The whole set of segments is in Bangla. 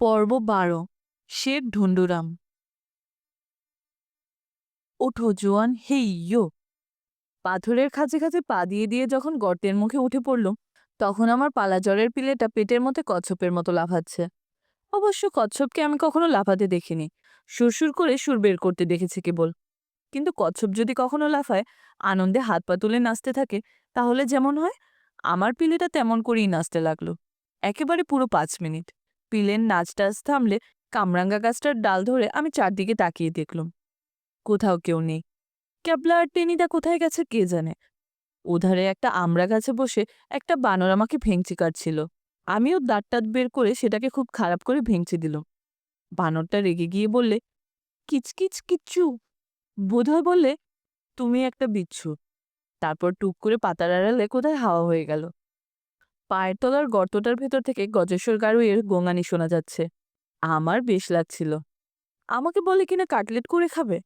পর্ব বারো শের ঢুন্ডুরাম ওঠো জোয়ান, হেই ইয়ো। পাথরের খাঁচে খাঁচে পা দিয়ে দিয়ে যখন গর্তের মুখে উঠে পড়লুম, তখন আমার পালা জ্বরের পিলেটা পেটের মতো কচ্ছপের মতো লাফাচ্ছে। অবশ্য কচ্ছপকে আমি কখনো লাফাতে দেখিনি। সুরসুর করে সুর বের করতে দেখেছি কেবল। কিন্তু কচ্ছপ যদি কখনো লাফায়, আনন্দে হাত পা তুলে নাচতে থাকে, তাহলে যেমন হয়, আমার পিলেটা তেমন করেই নাচতে লাগল। একেবারে পুরো পাঁচ মিনিট। পিলের নাচ টাচ থামলে কামরাঙ্গা গাছটার ডাল ধরে আমি চারদিকে তাকিয়ে দেখলুম। কোথাও কেউ নেই। ক্যাবলা আর টেনিদা কোথায় গেছে কে জানে? ওধারে একটা আমড়া গাছে বসে একটা বানর আমাকে ভেঙচি কাটছিল। আমিও দাঁত টাত বের করে সেটাকে খুব খারাপ করে ভেঙচি দিলুম। বানরটা রেগে গিয়ে বললে কিচকিচ কিচ্ছু। বোধহয় বললে, তুমি একটা বিচ্ছু। তারপর টুক করে পাতার আড়ালে কোথায় হাওয়া হয়ে গেল। পায়ের তলার গর্তটার ভেতর থেকে গজেশ্বর গারুয়ের গোঙানি শোনা যাচ্ছে। আমার বেশ লাগছিল। আমাকে বলে কিনা কাটলেট করে খাবে?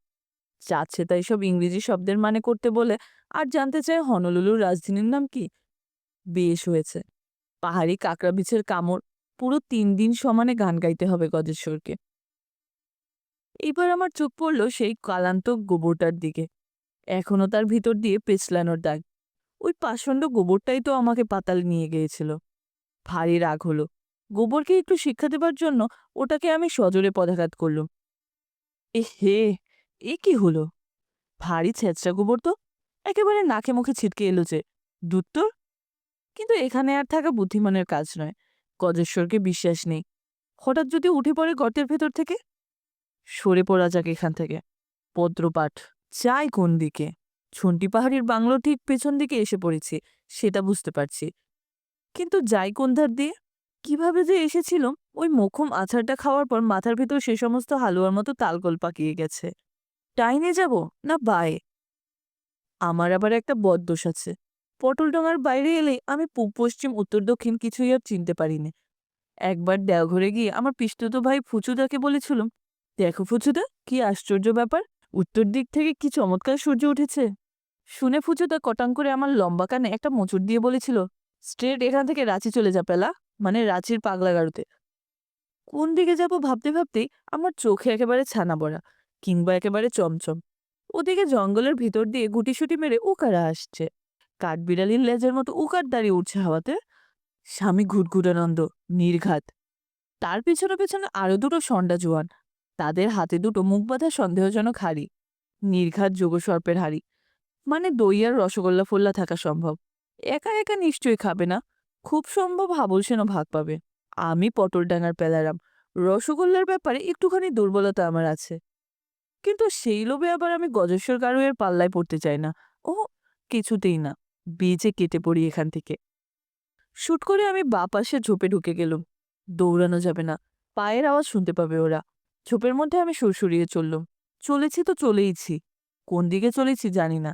যাচ্ছে তাই সব ইংরেজি শব্দের মানে করতে বলে আর জানতে চায় হনলুলুর রাজধানীর নাম কি? বেশ হয়েছে। পাহাড়ি কাকড়া বিছের কামড় পুরো তিন দিন সমানে গান গাইতে হবে গজেশ্বরকে। এইবার আমার চোখ পড়ল সেই কালান্ত গোবরটার দিকে। এখনও তার ভিতর দিয়ে পেছলানোর দাগ। ওই পাষণ্ড গোবরটাই তো আমাকে পাতাল নিয়ে গিয়েছিল। ভারী রাগ হলো। গোবরকে একটু শিক্ষা দেবার জন্য ওটাকে আমি সজোরে পদাঘাত করলুম। এ হে, এ কি হলো? ভারী ছেঁচড়া গোবর তো একেবারে নাকে মুখে ছিটকে এলো যে দুত্তর কিন্তু এখানে আর থাকা বুদ্ধিমানের কাজ নয়, গজেশ্বরকে বিশ্বাস নেই। হঠাৎ যদি উঠে পড়ে গর্তের ভেতর থেকে? সরে পড়া যাক এখান থেকে। পদ্রপাঠ চাই কোন দিকে। ছন্টি পাহাড়ির বাংলো ঠিক পেছন দিকে এসে পড়েছি, সেটা বুঝতে পারছি। কিন্তু যাই কোন ধার দিয়ে? কীভাবে যে এসেছিল ওই মোক্ষম আছাড়টা খাওয়ার পর মাথার ভেতর সে সমস্ত হালুয়ার মতো তালগোল পাকিয়ে গেছে। টাইনে যাব না বায়ে? আমার আবার একটা বদদোষ আছে। পটলডোঙার বাইরে এলে আমি পূব, পশ্চিম, উত্তর, দক্ষিণ কিছুই আর চিনতে পারিনি। একবার দেওঘরে গিয়ে আমার পিস্তুত ভাই ফুচুদাকে বলেছিলাম, দেখো ফুচুদা, কি আশ্চর্য ব্যাপার। উত্তর দিক থেকে কি চমৎকার সূর্য উঠেছে। শুনে ফুচুদা কটাং করে আমার লম্বা কানে একটা মোচড় দিয়ে বলেছিল, স্ট্রেট এখান থেকে রাঁচি চলে যা পেলা মানে রাঁচির পাগলা গাড়ুতে কোন দিকে যাব ভাবতে ভাবতেই আমার চোখে একেবারে ছানা বড়া কিংবা একেবারে চমচম। ওদিকে জঙ্গলের ভিতর দিয়ে গুটিসুটি মেরে উকারা আসছে। কাঠবিড়ালির লেজের মতো উকার দাঁড়িয়ে উঠছে হাওয়াতে। স্বামী ঘুটঘুটানন্দ, নির্ঘাত। তার পিছনে পেছনে আরও দুটো সন্ডা জোয়ান। তাদের হাতে দুটো মুখ বাঁধা সন্দেহজনক হাড়ি। নির্ঘাত যোগসর্পের হাড়ি। মানে দই আর রসগোল্লা ফোল্লা থাকা সম্ভব। একা একা নিশ্চয়ই খাবে না। খুব সম্ভব হাবল সেনও ভাগ পাবে। আমি পটল ডাঙার পেলারাম। রসগোল্লার ব্যাপারে একটুখানি দুর্বলতা আমার আছে। কিন্তু সেই লোভে আবার আমি গজেশ্বর গারুয়ের পাল্লায় পড়তে চাই না। ও কিছুতেই না। বেজে কেটে পড়ি এখান থেকে। শুট করে আমি বা পাশে ঝোপে ঢুকে গেলুম। দৌড়ানো যাবে না। পায়ের আওয়াজ শুনতে পাবে ওরা। ঝোপের মধ্যে আমি সুরসুরিয়ে চললুম। চলেছি তো চলেইছি। কোন দিকে চলেছি জানি না।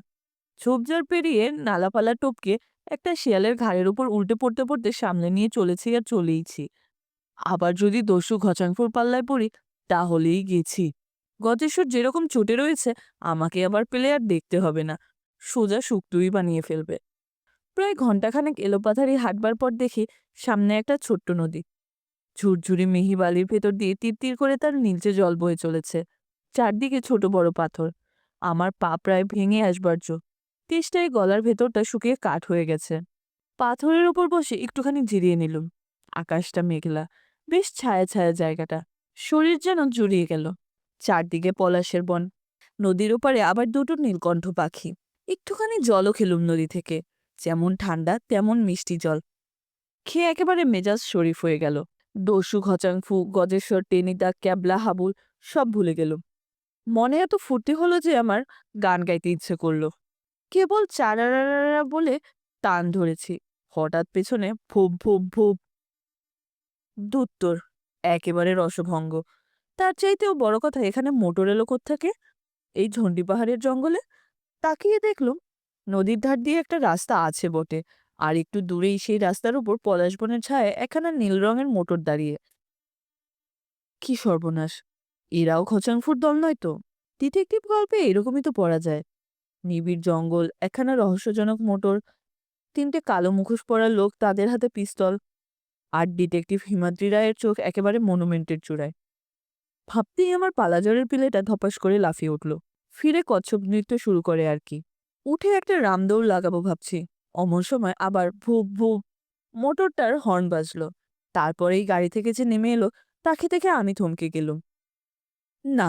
ঝোপঝাড় পেরিয়ে নালাপালা টপকে একটা শিয়ালের ঘাড়ের উপর উল্টে পড়তে পড়তে সামনে নিয়ে চলেছি আর চলেইছি। আবার যদি দস্যু ঘচাংফুর পাল্লায় পড়ি, তাহলেই গেছি। গজেশ্বর যেরকম চটে রয়েছে, আমাকে আবার পেলে আর দেখতে হবে না। সোজা শুক্তুই বানিয়ে ফেলবে। প্রায় ঘণ্টাখানেক এলোপাথারি হাঁটবার পর দেখি সামনে একটা ছোট্ট নদী। ঝুরঝুরি মিহি বালির ভেতর দিয়ে তীর করে তার নিচে জল বয়ে চলেছে। চারদিকে ছোট বড় পাথর। আমার পা প্রায় ভেঙে আসবার তেষ্টায় গলার ভেতরটা শুকিয়ে কাঠ হয়ে গেছে। পাথরের ওপর বসে একটুখানি জিরিয়ে নিলুম। আকাশটা মেঘলা। বেশ ছায়া ছায়া জায়গাটা। শরীর যেন জুড়িয়ে গেল। চারদিকে পলাশের বন। নদীর ওপারে আবার দুটো নীলকণ্ঠ পাখি। একটুখানি জলও খেলুম নদী থেকে। যেমন ঠান্ডা, তেমন মিষ্টি জল। খেয়ে একেবারে মেজাজ শরীফ হয়ে গেল। দস্যু, ঘচাংফু, গজেশ্বর, টেনিদা, ক্যাবলা, হাবুল সব ভুলে গেলুম। মনে এত ফুর্তি হলো যে আমার গান গাইতে ইচ্ছে করল। কেবল চারারারা বলে টান ধরেছি। হঠাৎ পেছনে ভুপ ভুপ ভুপ দুত্তর, একেবারে রসভঙ্গ। তার চাইতেও বড় কথা, এখানে মোটর এলো থেকে এই ঝন্ডি পাহাড়ের জঙ্গলে? তাকিয়ে দেখলুম, নদীর ধার দিয়ে একটা রাস্তা আছে বটে। আর একটু দূরেই সেই রাস্তার উপর পলাশবনের ছায় একখানা নীল রঙের মোটর দাঁড়িয়ে। কি সর্বনাশ! এরাও খচাংফুর দল নয় তো? ডিটেকটিভ গল্পে এরকমই তো পড়া যায়। নিবিড় জঙ্গল, একখানা রহস্যজনক মোটর, তিনটে কালো মুখোশ পরা লোক, তাদের হাতে পিস্তল আর ডিটেকটিভ হিমাদ্রি রায়ের চোখ একেবারে মনুমেন্টের চূড়ায়। ভাবতেই আমার পালাজরের পিলেটা ধপাস করে লাফিয়ে উঠল। ফিরে কচ্ছপ নৃত্য শুরু করে আর কি। উঠে একটা রামদৌড় লাগাবো ভাবছি। অমন সময় আবার ভুপ ভুপ, মোটরটার হর্ন বাজলো। তারপরেই গাড়ি থেকে যে নেমে এলো, তাকে দেখে আমি থমকে গেলুম। না,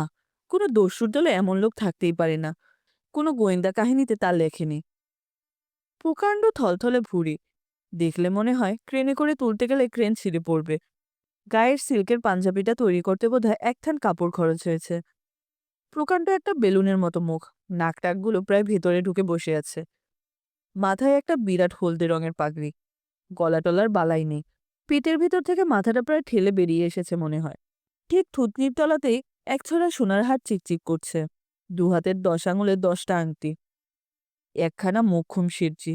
কোনো দস্যুর দলে এমন লোক থাকতেই পারে না। কোনো গোয়েন্দা কাহিনীতে তা লেখেনি। প্রকাণ্ড থলথলে ভুঁড়ি। দেখলে মনে হয় ক্রেনে করে তুলতে গেলে ক্রেন ছিঁড়ে পড়বে। গায়ের সিল্কের পাঞ্জাবিটা তৈরি করতে বোধহয় একথান কাপড় খরচ হয়েছে। প্রকাণ্ড একটা বেলুনের মতো মুখ। নাকটাকগুলো প্রায় ভেতরে ঢুকে বসে আছে। মাথায় একটা বিরাট হলদে রঙের পাগড়ি। গলা টলার বালাই নেই। পেটের ভেতর থেকে মাথাটা প্রায় ঠেলে বেরিয়ে এসেছে মনে হয়। ঠিক থুতনির তলাতেই এক ছড়া সোনার হাট চিকচিক করছে। দু হাতের দশ আঙুলের দশটা আংটি। একখানা মোক্ষম শিরজি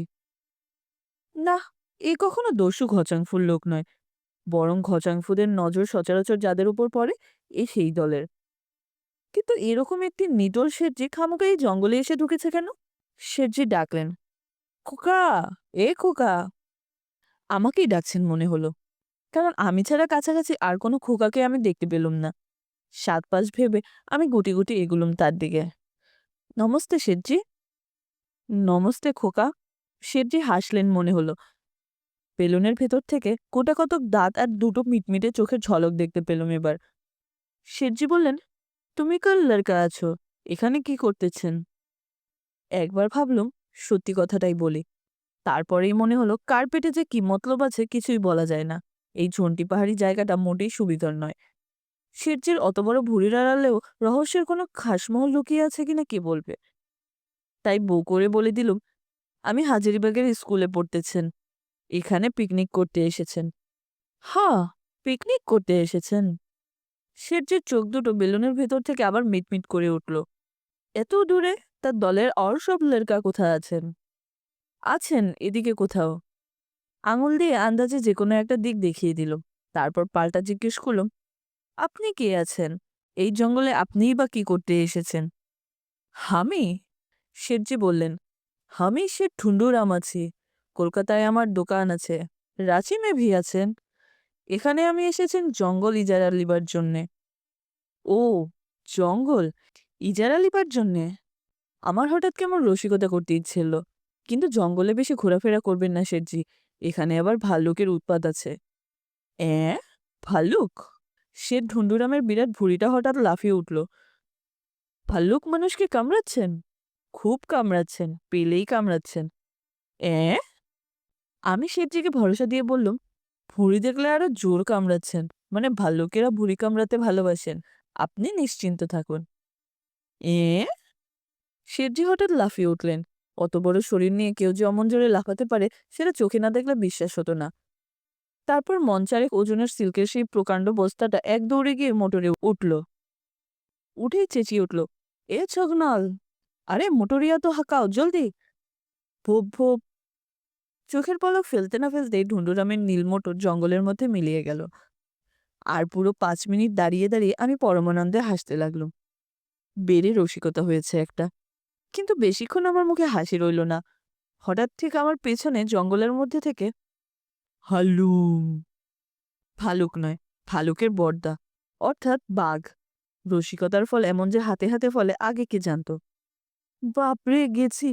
না এ কখনো দস্যু ঘচাংফুর লোক নয়। বরং ঘচাংফুদের নজর সচরাচর যাদের উপর পড়ে, এ সেই দলের। কিন্তু এরকম একটি নিটল শেঠজি খামোকা এই জঙ্গলে এসে ঢুকেছে কেন? শেঠজি ডাকলেন, খোকা, এ খোকা! আমাকেই ডাকছেন মনে হলো। কারণ আমি ছাড়া কাছাকাছি আর কোনো খোকাকে আমি দেখতে পেলুম না। সাত পাঁচ ভেবে আমি গুটি গুটি এগুলুম তার দিকে। নমস্তে শেঠজি। নমস্তে খোকা। শেঠজি হাসলেন মনে হলো। বেলুনের ভেতর থেকে কোটা কতক দাঁত আর দুটো মিটমিটে চোখের ঝলক দেখতে পেলুম এবার। শেঠজি বললেন, তুমি কাল লড়কা আছো? এখানে কি করতেছেন? একবার ভাবলুম, সত্যি কথাটাই বলি। তারপরেই মনে হলো কার্পেটে যে কি মতলব আছে কিছুই বলা যায় না। এই ঝন্টি পাহাড়ি জায়গাটা মোটেই সুবিধার নয়। শেঠজির অত বড় ভুঁড়ির আড়ালেও রহস্যের কোনো খাসমহল লুকিয়ে আছে কিনা কে বলবে? তাই বউ করে বলে দিলুম, আমি হাজারিবাগের স্কুলে পড়তেছেন। এখানে পিকনিক করতে এসেছেন। হ্যাঁ পিকনিক করতে এসেছেন? শেঠজির চোখ দুটো বেলুনের ভেতর থেকে আবার মিটমিট করে উঠল। এত দূরে? তার দলের আর সব লেরকা কোথায় আছেন? আছেন এদিকে কোথাও। আঙুল দিয়ে আন্দাজে যে কোনো একটা দিক দেখিয়ে দিল। তারপর পাল্টা জিজ্ঞেস করলাম আপনি কে আছেন? এই জঙ্গলে আপনিই বা কি করতে এসেছেন? আমি? শেঠজি বললেন, আমি সে ঠুন্ডুরাম আছি। কলকাতায় আমার দোকান আছে। রাঁচি মেভি আছেন। এখানে আমি এসেছেন জঙ্গল ইজারা লিবার জন্যে। ও, জঙ্গল ইজারা লিবার জন্যে? আমার হঠাৎ কেমন রসিকতা করতে ইচ্ছে এলো কিন্তু জঙ্গলে বেশি ঘোরাফেরা করবেন না শেঠজি। এখানে আবার ভাল্লুকের উৎপাত আছে। অ্যাঁ? ভাল্লুক? শেঠ ঢুন্ডুরামের বিরাট ভুঁড়িটা হঠাৎ লাফিয়ে উঠল। ভাল্লুক মানুষকে কামড়াচ্ছেন? খুব কামড়াচ্ছেন, পেলেই কামড়াচ্ছেন। অ্যাঁ? আমি শেঠজিকে ভরসা দিয়ে বললুম, ভুঁড়ি দেখলে আরও জোর কামড়াচ্ছেন। মানে ভাল্লুকেরা ভুঁড়ি কামড়াতে ভালোবাসেন। আপনি নিশ্চিন্ত থাকুন। এ শেঠজি হঠাৎ লাফিয়ে উঠলেন। অত বড় শরীর নিয়ে কেউ যে অমন জোরে লাফাতে পারে, সেটা চোখে না দেখলে বিশ্বাস হতো না। তারপর মঞ্চারেক ওজনের সিল্কের সেই প্রকাণ্ড বস্তাটা এক দৌড়ে গিয়ে মোটরে উঠল। উঠেই চেঁচিয়ে উঠল, এ ছগনাল, আরে মোটরিয়া তো হাঁকাও, জলদি! ভোপ ভোপ। চোখের পলক ফেলতে না ফেলতেই ঢুন্ডুরামের নীল মোটর জঙ্গলের মধ্যে মিলিয়ে গেল। আর পুরো পাঁচ মিনিট দাঁড়িয়ে দাঁড়িয়ে আমি পরমানন্দে হাসতে লাগলাম। বেড়ে রসিকতা হয়েছে একটা। কিন্তু বেশিক্ষণ আমার মুখে হাসি রইল না। হঠাৎ ঠিক আমার পেছনে জঙ্গলের মধ্যে থেকে হালুম। ভালুক নয়, ভালুকের বর্দা, অর্থাৎ বাঘ। রসিকতার ফল এমন যে হাতে হাতে ফলে, আগে কে জানত? বাপরে, গেছি।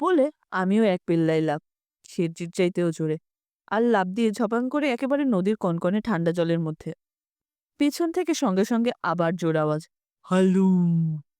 বলে আমিও এক পেল্লাই লাভ শেরজির চাইতেও জোরে, আর লাভ দিয়ে ঝপাং করে একেবারে নদীর কনকনে ঠান্ডা জলের মধ্যে। পেছন থেকে সঙ্গে সঙ্গে আবার জোর আওয়াজ, হালুম।